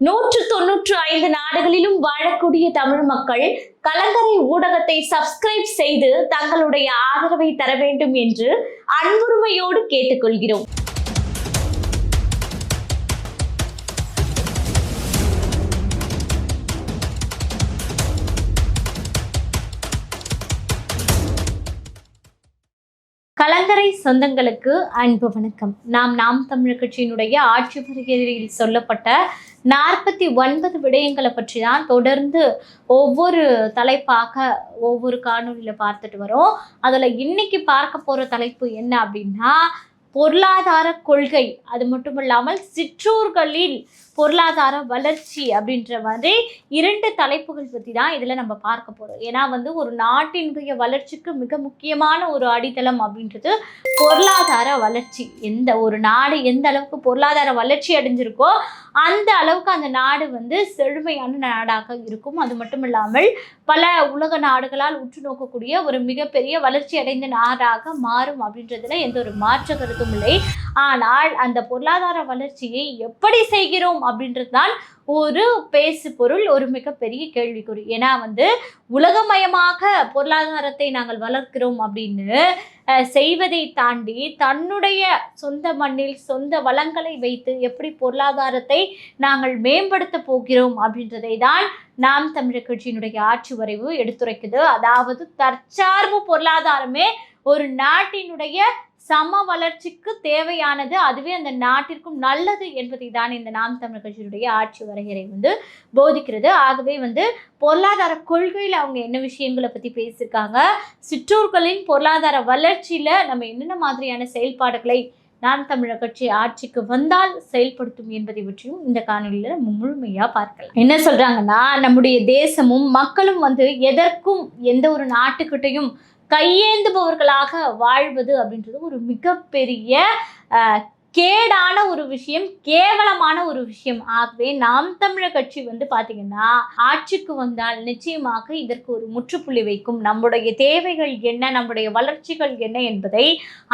நூற்று தொன்னூற்று ஐந்து நாடுகளிலும் வாழக்கூடிய தமிழ் மக்கள் கலங்கரை ஊடகத்தை சப்ஸ்கிரைப் செய்து தங்களுடைய ஆதரவை தர வேண்டும் என்று அன்புரிமையோடு கேட்டுக்கொள்கிறோம். கலங்கரை சொந்தங்களுக்கு அன்பு வணக்கம். நாம் நாம் தமிழர் கட்சியினுடைய ஆட்சி வருகையில் சொல்லப்பட்ட நாற்பத்தி ஒன்பது விடயங்களை பற்றி தான் தொடர்ந்து ஒவ்வொரு தலைப்பாக ஒவ்வொரு காணொலியில் பார்த்துட்டு வரோம். அதில் இன்னைக்கு பார்க்க போகிற தலைப்பு என்ன அப்படின்னா பொருளாதார கொள்கை. அது மட்டும் இல்லாமல் சிற்றூர்களில் பொருளாதார வளர்ச்சி அப்படின்ற மாதிரி இரண்டு தலைப்புகள் பற்றி தான் இதில் நம்ம பார்க்க போகிறோம் ஏன்னா வந்து ஒரு நாட்டினுடைய வளர்ச்சிக்கு மிக முக்கியமான ஒரு அடித்தளம் அப்படின்றது பொருளாதார வளர்ச்சி. எந்த ஒரு நாடு எந்த அளவுக்கு பொருளாதார வளர்ச்சி அடைஞ்சிருக்கோ அந்த அளவுக்கு அந்த நாடு வந்து செழுமையான நாடாக இருக்கும். அது மட்டும் இல்லாமல் பல உலக நாடுகளால் உற்று நோக்கக்கூடிய ஒரு மிகப்பெரிய வளர்ச்சி அடைந்த நாடாக மாறும் அப்படின்றதுல எந்த ஒரு மாற்ற கருத்தும் இல்லை. ஆனால் அந்த பொருளாதார வளர்ச்சியை எப்படி செய்கிறோம் அப்படின்றது தான் ஒரு பேசு பொருள் ஒரு மிகப்பெரிய கேள்விக்குறி. ஏன்னா வந்து உலகமயமாக பொருளாதாரத்தை நாங்கள் வளர்க்கிறோம் அப்படின்னு செய்வதை தாண்டி தன்னுடைய சொந்த மண்ணில் சொந்த வளங்களை வைத்து எப்படி பொருளாதாரத்தை நாங்கள் மேம்படுத்த போகிறோம் அப்படின்றதை தான் நாம் தமிழர் கட்சியினுடைய ஆட்சி வரைவு எடுத்துரைக்குது. அதாவது தற்சார்பு பொருளாதாரமே ஒரு நாட்டினுடைய சம வளர்ச்சிக்கு தேவையானது அதுவே அந்த நாட்டிற்கும் நல்லது என்பதை தான் இந்த நாம் தமிழ் கட்சியினுடைய ஆட்சி வரையறை வந்து போதிக்கிறது. ஆகவே வந்து பொருளாதார கொள்கையில் அவங்க என்ன விஷயங்களை பற்றி பேசியிருக்காங்க? சிற்றூர்களின் பொருளாதார வளர்ச்சியில் நம்ம என்னென்ன மாதிரியான செயல்பாடுகளை நாம் தமிழர் கட்சி ஆட்சிக்கு வந்தால் செயல்படுத்தும் என்பதை பற்றியும் இந்த காணொலியில் நம்ம முழுமையாக பார்க்கலாம். என்ன சொல்கிறாங்கன்னா நம்முடைய தேசமும் மக்களும் வந்து எதற்கும் எந்த ஒரு நாட்டுக்கிட்டையும் கையேந்துபவர்களாக வாழ்வது அப்படின்றது ஒரு மிகப்பெரிய கேடான ஒரு விஷயம் கேவலமான ஒரு விஷயம். ஆகவே நாம் தமிழர் கட்சி வந்து பார்த்திங்கன்னா ஆட்சிக்கு வந்தால் நிச்சயமாக இதற்கு ஒரு முற்றுப்புள்ளி வைக்கும். நம்முடைய தேவைகள் என்ன நம்முடைய வளர்ச்சிகள் என்ன என்பதை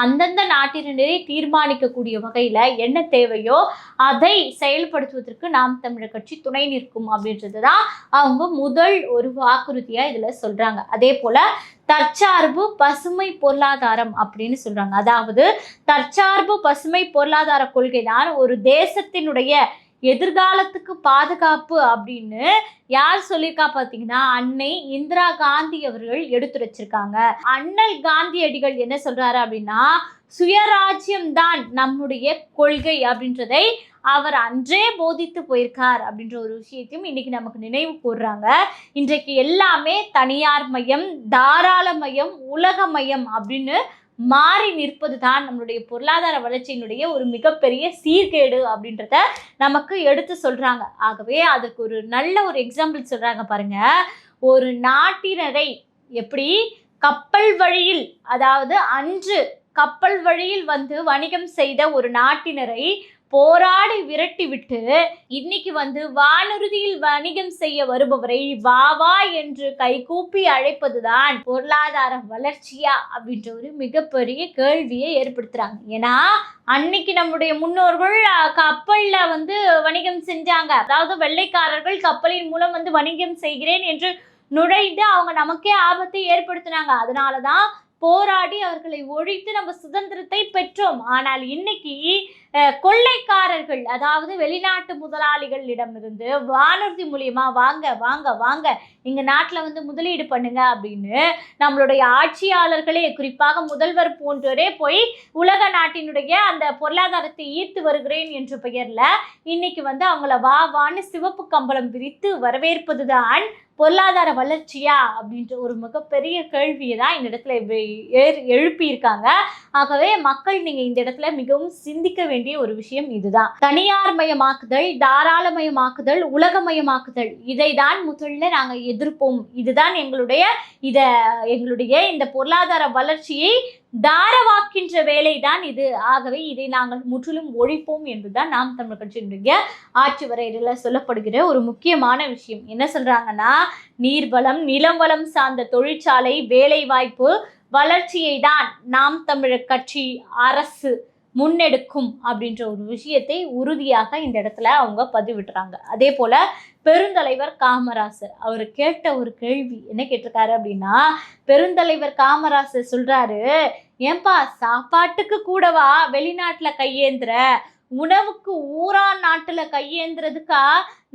அந்தந்த நாட்டினரே தீர்மானிக்கக்கூடிய வகையில் என்ன தேவையோ அதை செயல்படுத்துவதற்கு நாம் தமிழர் கட்சி துணை நிற்கும் அப்படின்றது தான் அவங்க முதல் ஒரு வாக்குறுதியாக இதில் சொல்கிறாங்க அதே போல் தற்சார்பு பசுமை பொருளாதாரம் அப்படின்னு சொல்றாங்க. அதாவது தற்சார்பு பசுமை பொருளாதார கொள்கை தான் ஒரு தேசத்தினுடைய எதிர்காலத்துக்கு பாதுகாப்பு அப்படின்னு யார் சொல்லியிருக்கா பார்த்தீங்கன்னா அன்னை இந்திரா காந்தி அவர்கள் எடுத்துரைச்சிருக்காங்க. அண்ணல் காந்தியடிகள் என்ன சொல்றாரு அப்படின்னா சுயராஜ்யம் தான் நம்முடைய கொள்கை அப்படின்றதை அவர் அன்றே போதித்து போயிருக்கார் அப்படின்ற ஒரு விஷயத்தையும் இன்னைக்கு நமக்கு நினைவு கூறுறாங்க இன்றைக்கு எல்லாமே தனியார் மையம் தாராள மையம் உலக மையம் அப்படின்னு மாறி நிற்பது தான் நம்மளுடைய பொருளாதார வளர்ச்சியினுடைய ஒரு மிகப்பெரிய சீர்கேடு அப்படின்றத நமக்கு எடுத்து சொல்றாங்க. ஆகவே அதுக்கு ஒரு நல்ல ஒரு எக்ஸாம்பிள் சொல்றாங்க பாருங்க. ஒரு நாட்டினரை எப்படி கப்பல் வழியில் அதாவது அன்று கப்பல் வழியில் வந்து வணிகம் செய்த ஒரு நாட்டினரை போராடி விரட்டி விட்டு இன்னைக்கு வந்து வானூர்தியில் வணிகம் செய்ய வருபவரை வா வா என்று கைகூப்பி அழைப்பதுதான் பொருளாதார வளர்ச்சியா அப்படின்ற ஒரு மிகப்பெரிய கேள்வியை ஏற்படுத்துறாங்க. ஏன்னா அன்னைக்கு நம்முடைய முன்னோர்கள் கப்பலில் கப்பல்ல வந்து வணிகம் செஞ்சாங்க. அதாவது வெள்ளைக்காரர்கள் கப்பலின் மூலம் வந்து வணிகம் செய்கிறேன் என்று நுழைந்து அவங்க நமக்கே ஆபத்தை ஏற்படுத்தினாங்க. அதனாலதான் போராடி அவர்களை ஒழித்து நம்ம சுதந்திரத்தை பெற்றோம். ஆனால் இன்னைக்கு கொள்ளைக்காரர்கள் அதாவது வெளிநாட்டு முதலாளிகளிடமிருந்து வானூர்தி மூலியமா வாங்க வாங்க வாங்க எங்கள் நாட்டில் வந்து முதலீடு பண்ணுங்க அப்படின்னு நம்மளுடைய ஆட்சியாளர்களே குறிப்பாக முதல்வர் போன்றோரே போய் உலக நாட்டினுடைய அந்த பொருளாதாரத்தை ஈர்த்து வருகிறேன் என்ற பெயர்ல இன்னைக்கு வந்து அவங்கள வா வான்னு சிவப்பு கம்பளம் விரித்து வரவேற்பதுதான் பொருளாதார வளர்ச்சியா அப்படின்ற ஒரு மிகப்பெரிய கேள்வியை தான் இந்த இடத்துல எழுப்பியிருக்காங்க. ஆகவே மக்கள் நீங்க இந்த இடத்துல மிகவும் சிந்திக்க வேண்டிய ஒரு விஷயம் இதுதான். தனியார் மயமாக்குதல் தாராளமயமாக்குதல் உலகமயமாக்குதல் இதை தான் முதல்ல நாங்கள் எதிர்ப்போம். இதுதான் எங்களுடைய இதை எங்களுடைய இந்த பொருளாதார வளர்ச்சியை தாரவாக்கின்ற வேலைதான் இது. ஆகவே இதை நாங்கள் முற்றிலும் ஒழிப்போம் என்பதுதான் நாம் தமிழ் கட்சியினுடைய ஆட்சி வரையில சொல்லப்படுகிற ஒரு முக்கியமான விஷயம். என்ன சொல்றாங்கன்னா நீர்வளம் நிலம் வளம் சார்ந்த தொழிற்சாலை வேலை வாய்ப்பு வளர்ச்சியை தான் நாம் தமிழர் கட்சி அரசு முன்னெடுக்கும் அப்படின்ற ஒரு விஷயத்தை உறுதியாக இந்த இடத்துல அவங்க பதிவிடுறாங்க. அதே போல பெருந்தலைவர் காமராசர். அவர் கேட்ட ஒரு கேள்வி என்ன கேட்டிருக்காரு அப்படின்னா பெருந்தலைவர் காமராசர் சொல்றாரு ஏன்பா சாப்பாட்டுக்கு கூடவா வெளிநாட்டுல கையேந்துற உணவுக்கு ஊரா நாட்டுல கையேந்துறதுக்கா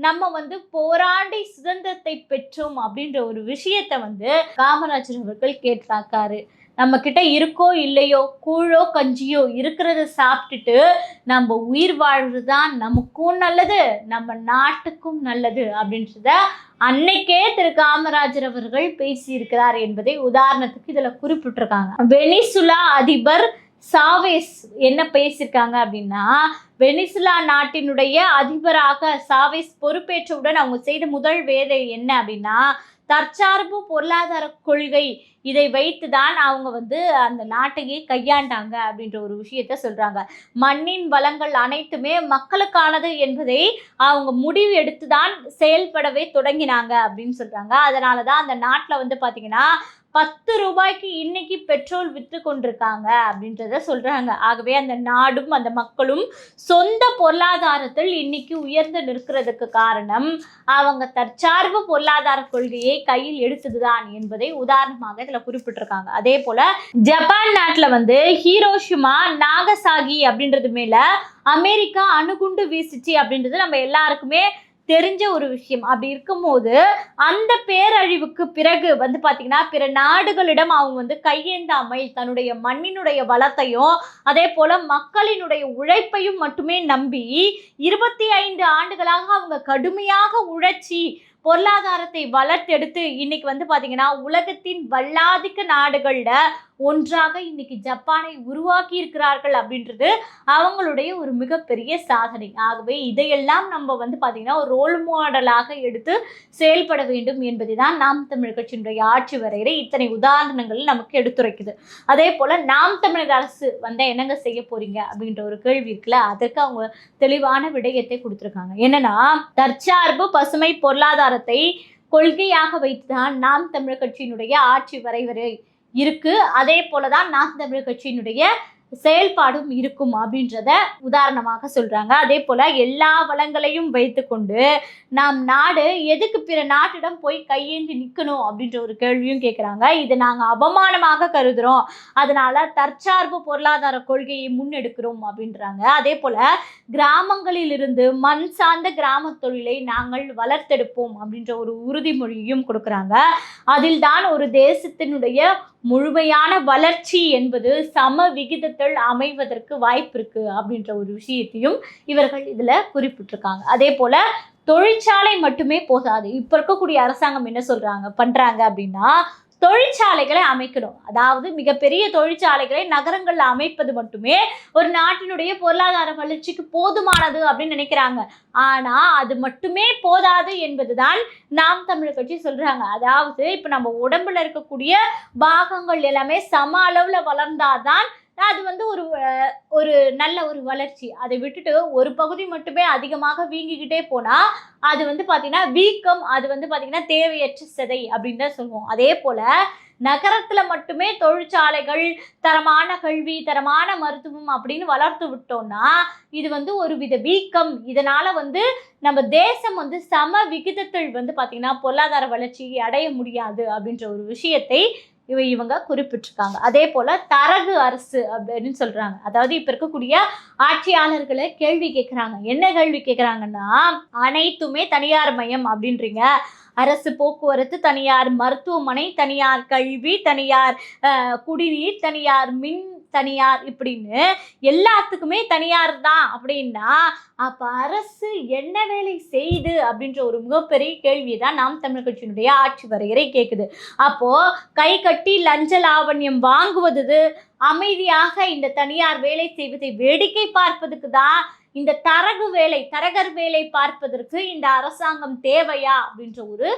நம்ம வந்து போராடி சுதந்திரத்தை பெற்றோம்? அப்படின்ற ஒரு விஷயத்த வந்து காமராஜர் அவர்கள் கேட்டிருக்காரு. நம்ம கிட்ட இருக்கோ இல்லையோ கூழோ கஞ்சியோ இருக்கிறத சாப்பிட்டுட்டு நம்ம உயிர் வாழ்றது தான் நமக்கும் நல்லது நம்ம நாட்டுக்கும் நல்லது அப்படின்றத அன்னைக்கே திரு காமராஜர் அவர்கள் பேசியிருக்கிறார் என்பதை உதாரணத்துக்கு இதுல குறிப்பிட்டிருக்காங்க. வெனிசுலா அதிபர் சாவேஸ் என்ன பேசியிருக்காங்க அப்படின்னா வெனிசுலா நாட்டினுடைய அதிபராக சாவேஸ் பொறுப்பேற்றவுடன் அவங்க செய்த முதல் வேலை என்ன அப்படின்னா தற்சார்பு பொருளாதார கொள்கை இதை வைத்து தான் அவங்க வந்து அந்த நாட்டையே கையாண்டாங்க அப்படின்ற ஒரு விஷயத்த சொல்றாங்க. மண்ணின் வளங்கள் அனைத்துமே மக்களுக்கானது என்பதை அவங்க முடிவு எடுத்து தான் செயல்படவே தொடங்கினாங்க அப்படின்னு சொல்றாங்க. அதனால தான் அந்த நாட்டில் வந்து பார்த்தீங்கன்னா பத்து ரூபாய்க்கு இன்னைக்கு பெட்ரோல் விற்று கொண்டிருக்காங்க அப்படின்றத சொல்றாங்க. ஆகவே அந்த நாடும் அந்த மக்களும் சொந்த பொருளாதாரத்தில் இன்னைக்கு உயர்ந்து நிற்கிறதுக்கு காரணம் அவங்க தற்சார்பு பொருளாதார கொள்கையை கையில் எடுத்ததுதான் என்பதை உதாரணமாக இதுல குறிப்பிட்டிருக்காங்க. அதே போல ஜப்பான் நாட்டுல வந்து ஹீரோஷிமா நாகசாகி அப்படின்றது மேல அமெரிக்கா அணுகுண்டு வீசிச்சு அப்படின்றது நம்ம எல்லாருக்குமே தெரிஞ்ச ஒரு விஷயம். அப்படி இருக்கும்போது அந்த பேரழிவுக்கு பிறகு வந்து பார்த்தீங்கன்னா பிற நாடுகளிடம் அவங்க வந்து கையேந்தாமை தன்னுடைய மண்ணினுடைய வளத்தையும் அதே போல மக்களினுடைய உழைப்பையும் மட்டுமே நம்பி இருபத்தி ஐந்து ஆண்டுகளாக அவங்க கடுமையாக உழைச்சி பொருளாதாரத்தை வளர்த்தெடுத்து இன்னைக்கு வந்து பார்த்தீங்கன்னா உலகத்தின் வல்லாதிக்க நாடுகளில் ஒன்றாக இன்னைக்கு ஜப்பானை உருவாக்கி இருக்கிறார்கள் அப்படின்றது அவங்களுடைய ஒரு மிகப்பெரிய சாதனை. ஆகவே இதையெல்லாம் நம்ம வந்து பார்த்தீங்கன்னா ஒரு ரோல் மாடலாக எடுத்து செயல்பட வேண்டும் என்பதை தான் நாம் தமிழ் கட்சியினுடைய ஆட்சி வரையறை. இத்தனை உதாரணங்கள் நமக்கு எடுத்துரைக்குது. அதே போல் நாம் தமிழக அரசு வந்தால் என்னங்க செய்ய போறீங்க அப்படின்ற ஒரு கேள்வி இருக்குல்ல? அதற்கு அவங்க தெளிவான விடயத்தை கொடுத்துருக்காங்க. என்னன்னா தற்சார்பு பசுமை பொருளாதாரத்தை கொள்கையாக வைத்துதான் நாம் தமிழர் கட்சியினுடைய ஆட்சி வரைவரை இருக்கு. அதே போலதான் நாம் தமிழர் கட்சியினுடைய செயல்பாடும் இருக்கும் அப்படின்றத உதாரணமாக சொல்றாங்க. அதே போல எல்லா வளங்களையும் வைத்துக்கொண்டு நாம் நாடு எதுக்கு பிற நாட்டிடம் போய் கையேந்தி நிற்கணும் அப்படின்ற ஒரு கேள்வியும் கேட்குறாங்க இது நாங்கள் அவமானமாக கருதுறோம். அதனால தற்சார்பு பொருளாதார கொள்கையை முன்னெடுக்கிறோம் அப்படின்றாங்க. அதே போல கிராமங்களிலிருந்து மண் சார்ந்த கிராம தொழிலை நாங்கள் வளர்த்தெடுப்போம் அப்படின்ற ஒரு உறுதிமொழியும் கொடுக்குறாங்க. அதில் தான் ஒரு தேசத்தினுடைய முழுமையான வளர்ச்சி என்பது சம விகிதத்தில் அமைவதற்கு வாய்ப்பு இருக்கு அப்படின்ற ஒரு விஷயத்தையும் இவர்கள் இதுல குறிப்பிட்டிருக்காங்க. அதே போல தொழிற்சாலை மட்டுமே போதாது. இப்ப இருக்கக்கூடிய அரசாங்கம் என்ன சொல்றாங்க பண்றாங்க அப்படின்னா தொழிற்சாலைகளை அமைக்கணும். அதாவது மிகப்பெரிய தொழிற்சாலைகளை நகரங்களில் அமைப்பது மட்டுமே ஒரு நாட்டினுடைய பொருளாதார வளர்ச்சிக்கு போதுமானது அப்படின்னு நினைக்கிறாங்க. ஆனால் அது மட்டுமே போதாது என்பதுதான் நாம் தமிழர் கட்சி சொல்கிறாங்க அதாவது இப்போ நம்ம உடம்புல இருக்கக்கூடிய பாகங்கள் எல்லாமே சம அளவில் வளர்ந்தாதான் அது வந்து ஒரு ஒரு நல்ல ஒரு வளர்ச்சி. அதை விட்டுட்டு ஒரு பகுதி மட்டுமே அதிகமாக வீங்கிக்கிட்டே போனால் அது வந்து பார்த்திங்கன்னா வீக்கம் அது வந்து பார்த்திங்கன்னா தேவையற்ற சிதை அப்படின்னு தான் சொல்லுவோம். அதே போல் நகரத்தில் மட்டுமே தொழிற்சாலைகள் தரமான கல்வி தரமான மருத்துவம் அப்படின்னு வளர்த்து விட்டோம்னா இது வந்து ஒரு வித வீக்கம். இதனால் வந்து நம்ம தேசம் வந்து சம விகிதத்தில் வந்து பார்த்திங்கன்னா பொருளாதார வளர்ச்சியை அடைய முடியாது அப்படின்ற ஒரு விஷயத்தை இவ இவங்க குறிப்பிட்டிருக்காங்க. அதே போல தரகு அரசு அப்படின்னு சொல்றாங்க. அதாவது இப்ப இருக்கக்கூடிய ஆட்சியாளர்களை கேள்வி கேட்குறாங்க என்ன கேள்வி கேட்குறாங்கன்னா அனைத்துமே தனியார் மயம் அப்படின்றீங்க. அரசு போக்குவரத்து தனியார் மருத்துவமனை தனியார் கல்வி தனியார் குடிநீர் தனியார் மின் தனியார் இப்படின்னு எல்லாத்துக்குமே தனியார் தான் அப்படின்னா அப்ப அரசு என்ன வேலை செய்யுது அப்படின்ற ஒரு மிகப்பெரிய கேள்வியை தான் நாம் தமிழ் கட்சியினுடைய ஆட்சி வரையறை கேட்குது அப்போ கை கட்டி லஞ்ச லாவண்யம் வாங்குவது அமைதியாக இந்த தனியார் வேலை செய்வதை வேடிக்கை பார்ப்பதுக்கு தான் இந்த தரகு வேலை தரகர் வேலை பார்ப்பதற்கு இந்த அரசாங்கம் தேவையா அப்படின்ற ஒரு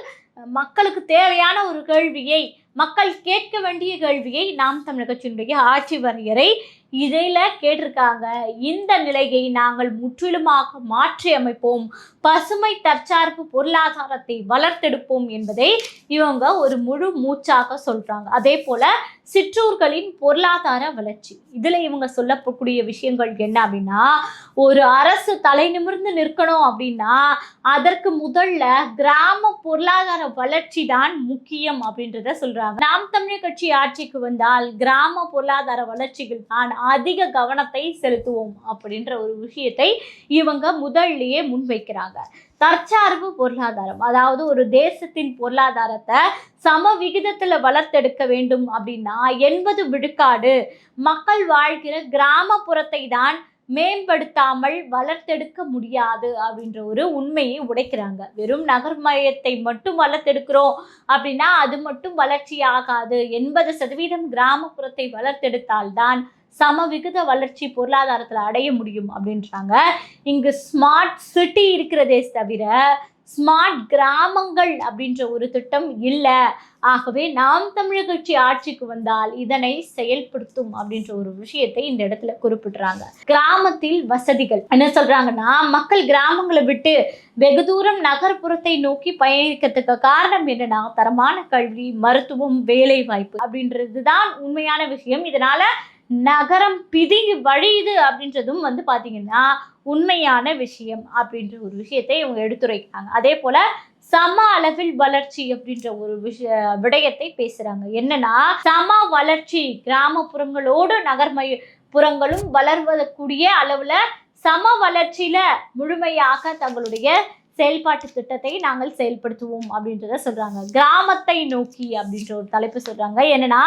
மக்களுக்கு தேவையான ஒரு கேள்வியை மக்கள் கேட்க வேண்டிய கேள்வியை நாம் தமிழக கட்சியினுடைய ஆட்சி வரையறை இதில் கேட்டிருக்காங்க. இந்த நிலையை நாங்கள் முற்றிலுமாக மாற்றி அமைப்போம் பசுமை தற்சார்பு பொருளாதாரத்தை வளர்த்தெடுப்போம் என்பதை இவங்க ஒரு முழு மூச்சாக சொல்கிறாங்க அதே போல் சிற்றூர்களின் பொருளாதார வளர்ச்சி. இதில் இவங்க சொல்லக்கூடிய விஷயங்கள் என்ன அப்படின்னா ஒரு அரசு தலை நிமிர்ந்து நிற்கணும் அப்படின்னா அதற்கு முதல்ல கிராம பொருளாதார வளர்ச்சி தான் முக்கியம் அப்படின்றத சொல்கிறாங்க நாம் தமிழர் கட்சி ஆட்சிக்கு வந்தால் கிராம பொருளாதார வளர்ச்சிகள் தான் அதிக கவனத்தை செலுத்துவோம் அப்படின்ற ஒரு விஷயத்தை இவங்க முதல்லயே முன்வைக்கிறாங்க. தற்சார்பு பொருளாதாரம் அதாவது ஒரு தேசத்தின் பொருளாதாரத்தை சம விகிதத்தில் வளர்த்தெடுக்க வேண்டும் அப்படின்னா எண்பது விழுக்காடு மக்கள் வாழ்கிற கிராமப்புறத்தை தான் மேம்படுத்தாமல் வளர்த்தெடுக்க முடியாது அப்படின்ற ஒரு உண்மையை உடைக்கிறாங்க. வெறும் நகர்மயத்தை மட்டும் வளர்த்தெடுக்கிறோம் அப்படின்னா அது மட்டும் வளர்ச்சி ஆகாது. எண்பது சதவீதம் கிராமப்புறத்தை வளர்த்தெடுத்தால்தான் சமவிகித வளர்ச்சி பொருளாதாரத்தில் அடைய முடியும் அப்படின்றாங்க. இங்கு ஸ்மார்ட் சிட்டி இருக்கிறதே தவிர ஸ்மார்ட் கிராமங்கள் அப்படின்ற ஒரு திட்டம் இல்லை. ஆகவே நாம் தமிழர் கட்சி ஆட்சிக்கு வந்தால் இதனை செயல்படுத்தும் அப்படின்ற ஒரு விஷயத்தை இந்த இடத்துல குறிப்பிடுறாங்க. கிராமத்தில் வசதிகள். என்ன சொல்றாங்கன்னா மக்கள் கிராமங்களை விட்டு வெகு தூரம் நகர்ப்புறத்தை நோக்கி பயணிக்கிறதுக்கு காரணம் என்னன்னா தரமான கல்வி மருத்துவம் வேலை வாய்ப்பு அப்படின்றது தான் உண்மையான விஷயம். இதனால நகரம் பிதுங்கி வழியுது அப்படின்றதும் வந்து பார்த்தீங்கன்னா உண்மையான விஷயம் அப்படின்ற ஒரு விஷயத்தை இவங்க எடுத்துரைக்கிறாங்க. அதே போல சம அளவில் வளர்ச்சி அப்படின்ற ஒரு விஷய விடயத்தை பேசுறாங்க. என்னன்னா சம வளர்ச்சி கிராமப்புறங்களோடு நகர்மய புறங்களும் வளர்வதற்குரிய அளவுல சம வளர்ச்சியில முழுமையாக தங்களுடைய செயல்பாட்டு திட்டத்தை நாங்கள் செயல்படுத்துவோம் அப்படின்றத சொல்றாங்க. கிராமத்தை நோக்கி அப்படின்ற ஒரு தலைப்பு சொல்றாங்க. என்னன்னா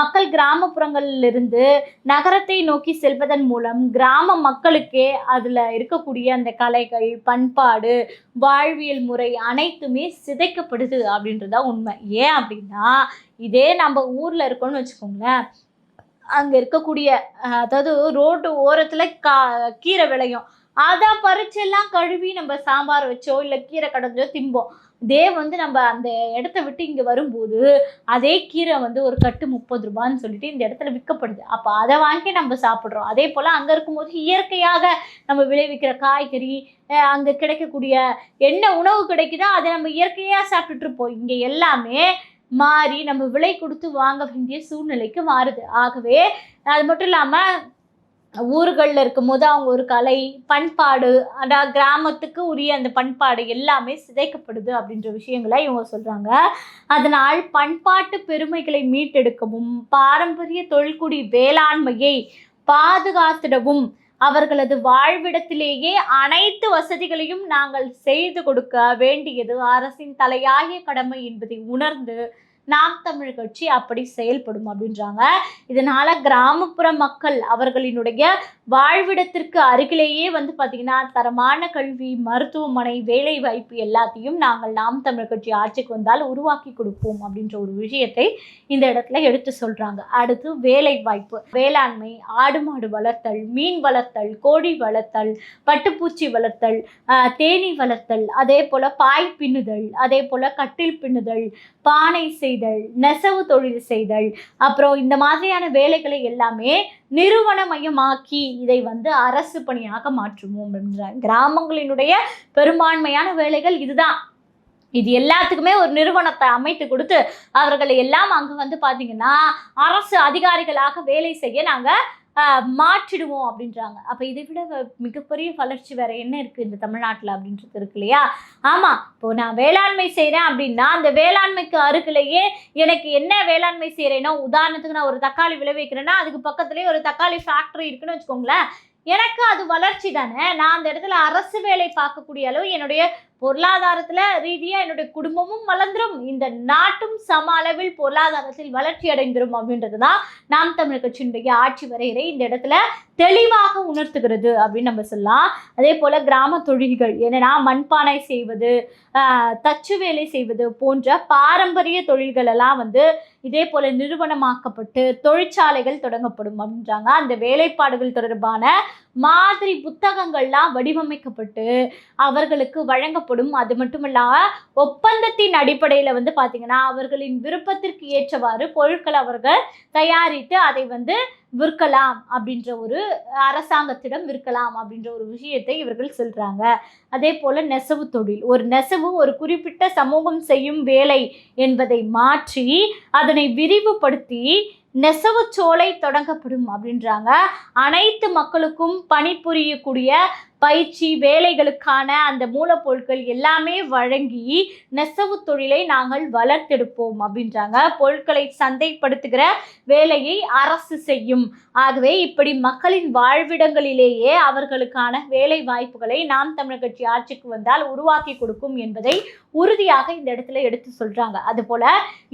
மக்கள் கிராமப்புறங்களில் இருந்து நகரத்தை நோக்கி செல்வதன் மூலம் கிராம மக்களுக்கே அதுல இருக்கக்கூடிய அந்த கலைகள் பண்பாடு வாழ்வியல் முறை அனைத்துமே சிதைக்கப்படுது அப்படின்றதா உண்மை. ஏன் அப்படின்னா இதே நம்ம ஊர்ல இருக்கோம்னு வச்சுக்கோங்களேன். அங்க இருக்கக்கூடிய அதாவது ரோட்டு ஓரத்துல கா கீரை விளையும். அதை பறிச்செல்லாம் கழுவி நம்ம சாம்பார் வச்சோ இல்லை கீரை கடைஞ்சோ திம்போம். இதே வந்து நம்ம அந்த இடத்த விட்டு இங்கே வரும்போது அதே கீரை வந்து ஒரு கட்டு முப்பது ரூபான்னு சொல்லிட்டு இந்த இடத்துல விற்கப்படுது. அப்போ அதை வாங்கி நம்ம சாப்பிட்றோம். அதே போல் அங்கே இருக்கும்போது இயற்கையாக நம்ம விளைவிக்கிற காய்கறி அங்கே கிடைக்கக்கூடிய என்ன உணவு கிடைக்குதோ அதை நம்ம இயற்கையாக சாப்பிட்டுட்டு இருப்போம். இங்கே எல்லாமே மாறி நம்ம விலை கொடுத்து வாங்க வேண்டிய சூழ்நிலைக்கு மாறுது. ஆகவே அது மட்டும் இல்லாமல் ஊர்களில் இருக்கும்போது அவங்க ஒரு கலை பண்பாடு அதாவது கிராமத்துக்கு உரிய அந்த பண்பாடு எல்லாமே சிதைக்கப்படுது அப்படின்ற விஷயங்களை இவங்க சொல்கிறாங்க அதனால் பண்பாட்டு பெருமைகளை மீட்டெடுக்கவும் பாரம்பரிய தொல்குடி வேளாண்மையை பாதுகாத்திடவும் அவர்களது வாழ்விடத்திலேயே அனைத்து வசதிகளையும் நாங்கள் செய்து கொடுக்க வேண்டியது அரசின் தலையாய கடமை என்பதை உணர்ந்து நாம் தமிழ் கட்சி அப்படி செயல்படும் அப்படின்றாங்க. இதனால கிராமப்புற மக்கள் அவர்களினுடைய வாழ்விடத்திற்கு அருகிலேயே வந்து பார்த்திங்கன்னா தரமான கல்வி மருத்துவமனை வேலை வாய்ப்பு எல்லாத்தையும் நாங்கள் நாம் தமிழ் கட்சி ஆட்சிக்கு வந்தால் உருவாக்கி கொடுப்போம் அப்படின்ற ஒரு விஷயத்தை இந்த இடத்துல எடுத்து சொல்கிறாங்க அடுத்து வேலை வாய்ப்பு வேளாண்மை ஆடு மாடு வளர்த்தல் மீன் வளர்த்தல் கோழி வளர்த்தல் பட்டுப்பூச்சி வளர்த்தல் தேனி தேனீ வளர்த்தல் அதே போல் பாய் பின்னுதல் அதே போல் கட்டில் பின்னுதல் பானை செய்தல் நெசவு தொழில் செய்தல் அப்புறம் இந்த மாதிரியான வேலைகளை எல்லாமே நிறுவனமயமாக்கி இதை வந்து அரசு பணியாக மாற்றுவோம் அப்படின்றாங்க கிராமங்களினுடைய பெரும்பான்மையான வேலைகள் இதுதான். இது எல்லாத்துக்குமே ஒரு நிறுவனத்தை அமைத்து கொடுத்து அவர்களை எல்லாம் அங்கே வந்து பார்த்தீங்கன்னா அரசு அதிகாரிகளாக வேலை செய்ய நாங்கள் மாற்றிடுவோம் அப்படின்றாங்க. அப்போ இதை விட மிகப்பெரிய வளர்ச்சி வேற என்ன இருக்குது இந்த தமிழ்நாட்டில் அப்படின்றது இருக்கு இல்லையா? ஆமாம் இப்போ நான் வேளாண்மை செய்கிறேன் அப்படின்னா அந்த வேளாண்மைக்கு அருகிலேயே எனக்கு என்ன வேளாண்மை செய்கிறேன்னா உதாரணத்துக்கு நான் ஒரு தக்காளி விளைவிக்கிறேன்னா அதுக்கு பக்கத்துலேயே ஒரு தக்காளி ஃபேக்ட்ரி இருக்குன்னு வச்சுக்கோங்களேன். எனக்கு அது வளர்ச்சி தானே. நான் அந்த இடத்துல அரசு வேலை பார்க்கக்கூடிய அளவு என்னுடைய பொருளாதாரத்துல ரீதியா என்னுடைய குடும்பமும் வளர்ந்துரும். இந்த நாட்டும் சம அளவில் பொருளாதாரத்தில் வளர்ச்சி அடைந்துரும் அப்படின்றது தான் நாம் தமிழ் கட்சியினுடைய ஆட்சி வரையறை. இந்த இடத்துல தெளிவாக உணர்த்துகிறது அப்படின்னு நம்ம சொல்லலாம். அதே போல கிராம தொழில்கள் என்னன்னா மண்பானை செய்வது தச்சு வேலை செய்வது போன்ற பாரம்பரிய தொழில்கள் எல்லாம் வந்து இதே போல நிறுவனமாக்கப்பட்டு தொழிற்சாலைகள் தொடங்கப்படும் அப்படின்றாங்க. அந்த வேலைப்பாடுகள் தொடர்பான மாதிரி புத்தகங்கள்லாம் வடிவமைக்கப்பட்டு அவர்களுக்கு வழங்கப்படும். அது அது மட்டுமல்லாம ஒப்பந்தத்தின் அடிப்படையில் வந்து பார்த்தீங்கன்னா அவர்களின் விருப்பத்திற்கு ஏற்றவாறு பொருட்கள் அவர்கள் தயாரித்து அதை வந்து விற்கலாம் அப்படின்ற ஒரு அரசாங்கத்திடம் விற்கலாம் அப்படின்ற ஒரு விஷயத்தை இவர்கள் சொல்கிறாங்க அதே போல் நெசவு தொழில். ஒரு நெசவு ஒரு குறிப்பிட்ட சமூகம் செய்யும் வேலை என்பதை மாற்றி அதனை விரிவுபடுத்தி நெசவு சோலை தொடங்கப்படும் அப்படின்றாங்க. அனைத்து மக்களுக்கும் பணிபுரியக்கூடிய பயிற்சி வேலைகளுக்கான அந்த மூலப்பொருட்கள் எல்லாமே வழங்கி நெசவு தொழிலை நாங்கள் வளர்த்தெடுப்போம் அப்படின்றாங்க. பொருட்களை சந்தைப்படுத்துகிற வேலையை அரசு செய்யும். ஆகவே இப்படி மக்களின் வாழ்விடங்களிலேயே அவர்களுக்கான வேலை வாய்ப்புகளை நாம் தமிழர் கட்சி ஆட்சிக்கு வந்தால் உருவாக்கி கொடுக்கும் என்பதை உறுதியாக இந்த இடத்துல எடுத்து சொல்றாங்க. அதுபோல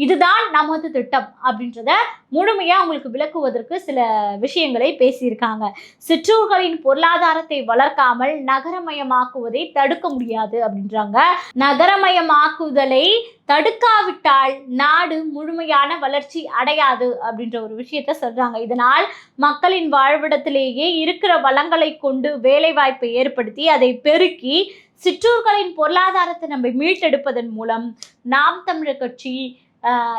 இதுதான் நமது திட்டம் அப்படின்றத முழுமையா உங்களுக்கு விளக்குவதற்கு சில விஷயங்களை பேசியிருக்காங்க. சிற்றூர்களின் பொருளாதாரத்தை வளர்க்காமல் நகரமயமாக்குவதை தடுக்க முடியாது அப்படின்றாங்க. நகரமயமாக்குதலை தடுக்காவிட்டால் நாடு முழுமையான வளர்ச்சி அடையாது அப்படின்ற ஒரு விஷயத்த சொல்றாங்க. இதனால் மக்களின் வாழ்விடத்திலேயே இருக்கிற வளங்களை கொண்டு வேலைவாய்ப்பை ஏற்படுத்தி அதை பெருக்கி சிற்றூர்களின் பொருளாதாரத்தை நம்ம மீட்டெடுப்பதன் மூலம் நாம் தமிழர் கட்சி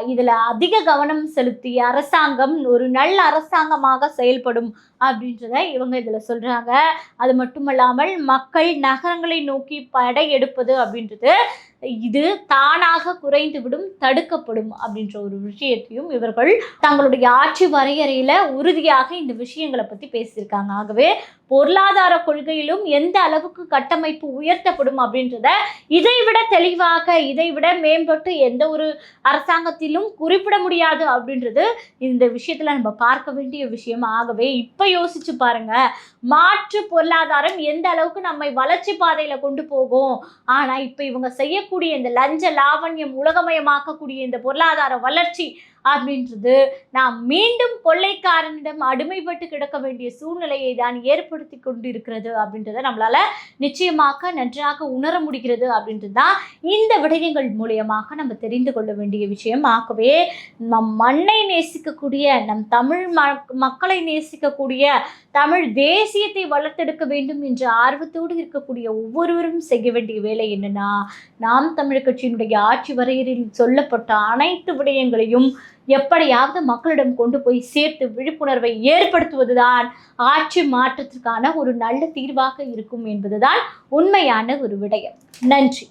இதில் அதிக கவனம் செலுத்தி அரசாங்கம் ஒரு நல்ல அரசாங்கமாக செயல்படும் அப்படின்றத இவங்க இதில் சொல்கிறாங்க அது மட்டுமல்லாமல் மக்கள் நகரங்களை நோக்கி படையெடுப்பது அப்படின்றது இது தானாக குறைந்துவிடும் தடுக்கப்படும் அப்படின்ற ஒரு விஷயத்தையும் இவர்கள் தங்களுடைய ஆட்சி வரையறையில் உறுதியாக இந்த விஷயங்களை பற்றி பேசியிருக்காங்க. ஆகவே பொருளாதார கொள்கையிலும் எந்த அளவுக்கு கட்டமைப்பு உயர்த்தப்படும் அப்படின்றத இதைவிட தெளிவாக இதைவிட மேம்பட்டு எந்த ஒரு அரசாங்கத்திலும் குறிப்பிட முடியாது அப்படின்றது இந்த விஷயத்தில் நம்ம பார்க்க வேண்டிய விஷயம்? ஆகவே இப்போ யோசிச்சு பாருங்க. மாற்று பொருளாதாரம் எந்த அளவுக்கு நம்மை வளர்ச்சி பாதையில் கொண்டு போகும்? ஆனால் இப்போ இவங்க செய்யக்கூடிய இந்த லஞ்ச லாவண்யம் உலகமயமாக்கக்கூடிய இந்த பொருளாதார வளர்ச்சி அப்படின்றது நாம் மீண்டும் கொள்ளைக்காரனிடம் அடிமைப்பட்டு கிடக்க வேண்டிய சூழ்நிலையை தான் ஏற்படுத்தி கொண்டிருக்கிறது அப்படின்றத நம்மளால நிச்சயமாக நன்றாக உணர முடிகிறது அப்படின்றது தான் இந்த விடயங்கள் மூலியமாக நம்ம தெரிந்து கொள்ள வேண்டிய விஷயம். ஆகவே நம் மண்ணை நேசிக்கக்கூடிய நம் தமிழ் மக்களை நேசிக்கக்கூடிய தமிழ் தேசியத்தை வளர்த்தெடுக்க வேண்டும் என்ற ஆர்வத்தோடு இருக்கக்கூடிய ஒவ்வொருவரும் செய்ய வேண்டிய வேலை என்னன்னா நாம் தமிழ் கட்சியினுடைய ஆட்சி வரையறையில் சொல்லப்பட்ட அனைத்து விடயங்களையும் எப்படியாவது மக்களிடம் கொண்டு போய் சேர்த்து விழிப்புணர்வை ஏற்படுத்துவதுதான் ஆட்சி மாற்றத்திற்கான ஒரு நல்ல தீர்வாக இருக்கும் என்பதுதான் உண்மையான ஒரு விடயம். நன்றி.